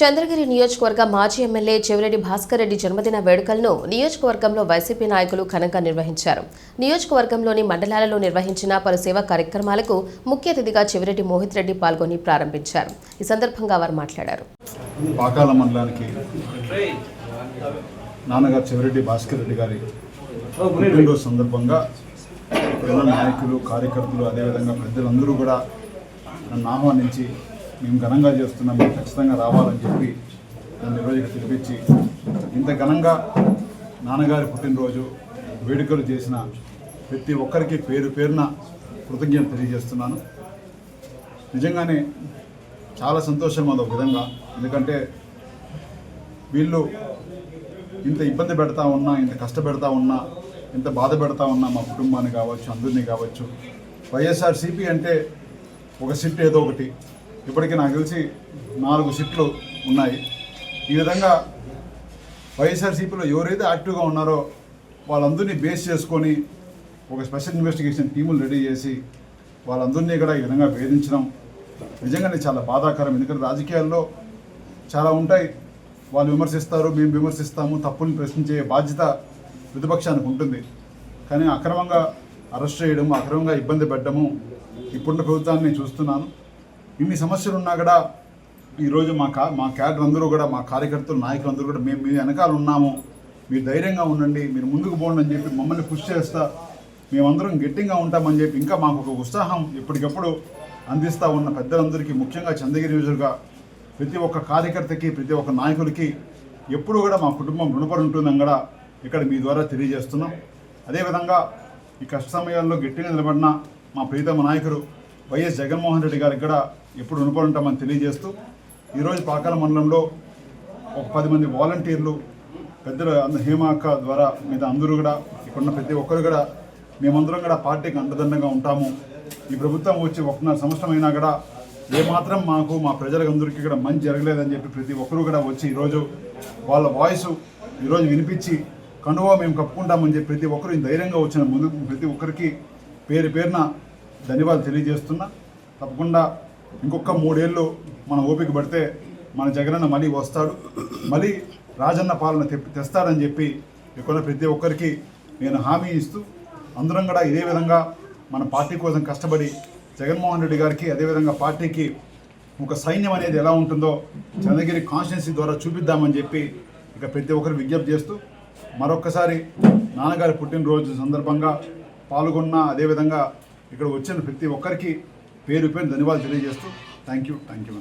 చంద్రగిరి నియోజకవర్గ మాజీ ఎమ్మెల్యే చెవిరెడ్డి భాస్కర్ రెడ్డి జన్మదిన వేడుకలను నియోజకవర్గంలో వైసీపీ నాయకులు ఘనంగా నిర్వహించారు. నియోజకవర్గంలోని మండలాలలో నిర్వహించిన పలు సేవా కార్యక్రమాలకు ముఖ్య అతిథిగా చెవిరెడ్డి మోహిత్ రెడ్డి పాల్గొని ప్రారంభించారు. ఈ సందర్భంగా వారు మాట్లాడారు. పాకాల మండలానికి నాన్నగారు చెవిరెడ్డి భాస్కర్ రెడ్డి గారి పుట్టినరోజు సందర్భంగా ఇప్పుడున్న నాయకులు కార్యకర్తలు అదేవిధంగా పెద్దలందరూ కూడా నన్ను ఆహ్వానించి మేము ఘనంగా చేస్తున్నాం మీరు ఖచ్చితంగా రావాలని చెప్పి నన్ను రోజుకి పిలిపించి ఇంత ఘనంగా నాన్నగారి పుట్టినరోజు వేడుకలు చేసిన ప్రతి ఒక్కరికి పేరు పేరున కృతజ్ఞత తెలియజేస్తున్నాను. నిజంగానే చాలా సంతోషం అదొక ఒక విధంగా. ఎందుకంటే వీళ్ళు ఇంత ఇబ్బంది పెడతా ఉన్నా ఇంత కష్టపెడతా ఉన్నా ఇంత బాధ పెడతా ఉన్నా మా కుటుంబాన్ని కావచ్చు అందరినీ కావచ్చు. వైఎస్ఆర్సీపీ అంటే ఒక సిట్ ఏదో ఒకటి. ఇప్పటికీ నాకు తెలిసి నాలుగు సిట్లు ఉన్నాయి. ఈ విధంగా వైఎస్ఆర్సీపీలో ఎవరైతే యాక్టివ్గా ఉన్నారో వాళ్ళందరినీ బేస్ చేసుకొని ఒక స్పెషల్ ఇన్వెస్టిగేషన్ టీములు రెడీ చేసి వాళ్ళందరినీ కూడా ఈ విధంగా వేధించడం నిజంగానే చాలా బాధాకరం. ఎందుకంటే రాజకీయాల్లో చాలా ఉంటాయి. వాళ్ళు విమర్శిస్తారు మేము విమర్శిస్తాము తప్పుల్ని ప్రశ్నించే బాధ్యత ప్రతిపక్షానికి ఉంటుంది. కానీ అక్రమంగా అరెస్ట్ చేయడము అక్రమంగా ఇబ్బంది పెట్టడము ఇప్పుడున్న ప్రభుత్వాన్ని నేను చూస్తున్నాను. ఇన్ని సమస్యలు ఉన్నా కూడా ఈరోజు మా కా మా క్యాడర్ అందరూ కూడా మా కార్యకర్తలు నాయకులు అందరూ కూడా మేము మీ వెనకాల ఉన్నాము. మీరు ధైర్యంగా ఉండండి. మీరు ముందుకు పోండి అని చెప్పి మమ్మల్ని పుష్ చేస్తా. మేమందరం గట్టిగా ఉంటామని చెప్పి ఇంకా మాకు ఒక ఉత్సాహం ఎప్పటికప్పుడు అందిస్తూ ఉన్న పెద్దలందరికీ ముఖ్యంగా చంద్రగిరి యూజర్గా ప్రతి ఒక్క కార్యకర్తకి ప్రతి ఒక్క నాయకుడికి ఎప్పుడూ కూడా మా కుటుంబం రుణపడి ఉంటుందని కూడా ఇక్కడ మీ ద్వారా తెలియజేస్తున్నాం. అదేవిధంగా ఈ కష్ట సమయాల్లో గట్టిగా నిలబడిన మా ప్రీతమ నాయకుడు వైఎస్ జగన్మోహన్ రెడ్డి గారికి కూడా ఎప్పుడు రుణపడి ఉంటామని తెలియజేస్తూ ఈరోజు పాకాల మండలంలో ఒక పది మంది వాలంటీర్లు పెద్దలు అంద- హేమ అక్క ద్వారా మీద అందరూ కూడా ఇక్కడున్న ప్రతి ఒక్కరు కూడా మేమందరం కూడా పార్టీకి అండదండగా ఉంటాము. ఈ ప్రభుత్వం వచ్చి ఒకన్నర సంవత్సరం అయినా కూడా ఏమాత్రం మాకు మా ప్రజలందరికీ ఇక్కడ మంచి జరగలేదని చెప్పి ప్రతి ఒక్కరు కూడా వచ్చి ఈరోజు వాళ్ళ వాయిస్ ఈరోజు వినిపించి కండువా మేము కప్పుకుంటామని చెప్పి ప్రతి ఒక్కరు ధైర్యంగా వచ్చిన ముందు ప్రతి ఒక్కరికి పేరు పేరున ధన్యవాదాలు తెలియజేస్తున్నా. తప్పకుండా ఇంకొక మూడేళ్ళు మన ఓపిక పడితే మన జగనన్న మళ్ళీ వస్తాడు. మళ్ళీ రాజన్న పాలన తెప్పి తెస్తాడని చెప్పి ఇక్కడ ప్రతి ఒక్కరికి నేను హామీ ఇస్తూ అందరం కూడా ఇదే విధంగా మన పార్టీ కోసం కష్టపడి జగన్మోహన్ రెడ్డి గారికి అదేవిధంగా పార్టీకి ఒక సైన్యం అనేది ఎలా ఉంటుందో చంద్రగిరి కాన్స్టిట్యున్సీ ద్వారా చూపిద్దామని చెప్పి ఇక ప్రతి ఒక్కరు విజ్ఞప్తి చేస్తూ మరొక్కసారి నాన్నగారి పుట్టినరోజు సందర్భంగా పాల్గొన్న అదేవిధంగా ఇక్కడ వచ్చిన ప్రతి ఒక్కరికి పేరు పేరు ధన్యవాదాలు తెలియజేస్తూ థ్యాంక్ యూ థ్యాంక్ యూ